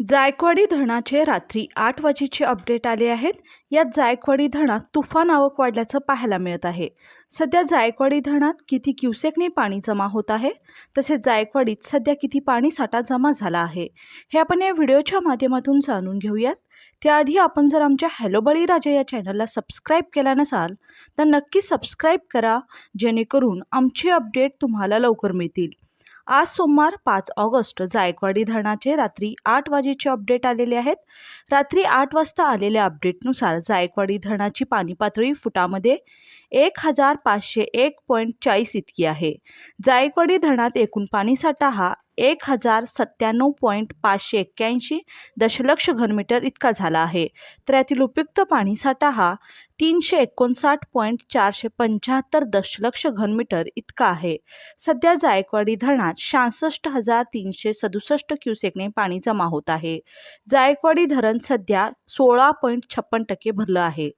जायकवाडी धरणाचे रात्री आठ वाजेचे अपडेट आले आहेत. यात जायकवाडी धरणात तुफान आवक वाढल्याचं पाहायला मिळत आहे. सध्या जायकवाडी धरणात किती क्युसेकने पाणी जमा होत आहे? तसेच जायकवाडीत सध्या किती पाणी साठा जमा झाला आहे? हे आपण या व्हिडिओच्या माध्यमातून जाणून घेऊयात. त्याआधी आपण जर आमच्या हॅलो बळीराजा या चॅनलला सबस्क्राईब केला नसाल तर नक्की सबस्क्राईब करा जेणेकरून आमचे अपडेट तुम्हाला लवकर मिळतील. आज सोमवार पाच ऑगस्ट जायकवाडी धरणाचे रात्री आठ वाजेचे अपडेट आलेले आहेत. रात्री आठ वाजता आलेल्या अपडेटनुसार जायकवाडी धरणाची पाणी पातळी फुटामध्ये एक हजार पाचशे एक पॉईंट चाळीस इतकी आहे. जायकवाडी धरणात एकूण पाणीसाठा हा एक हजार सत्त्याण्णव पॉईंट पाचशे एक्क्याऐंशी दशलक्ष घनमीटर इतका झाला आहे. तर यातील उपयुक्त पाणीसाठा हा तीनशे एकोणसाठ पॉईंट चारशे पंच्याहत्तर दशलक्ष घनमीटर इतका आहे. सध्या जायकवाडी धरणात शहासष्ट हजार तीनशे सदुसष्ट क्युसेकने पाणी जमा होत आहे. जायकवाडी धरण सध्या सोळा पॉईंट छप्पन टक्के भरलं आहे.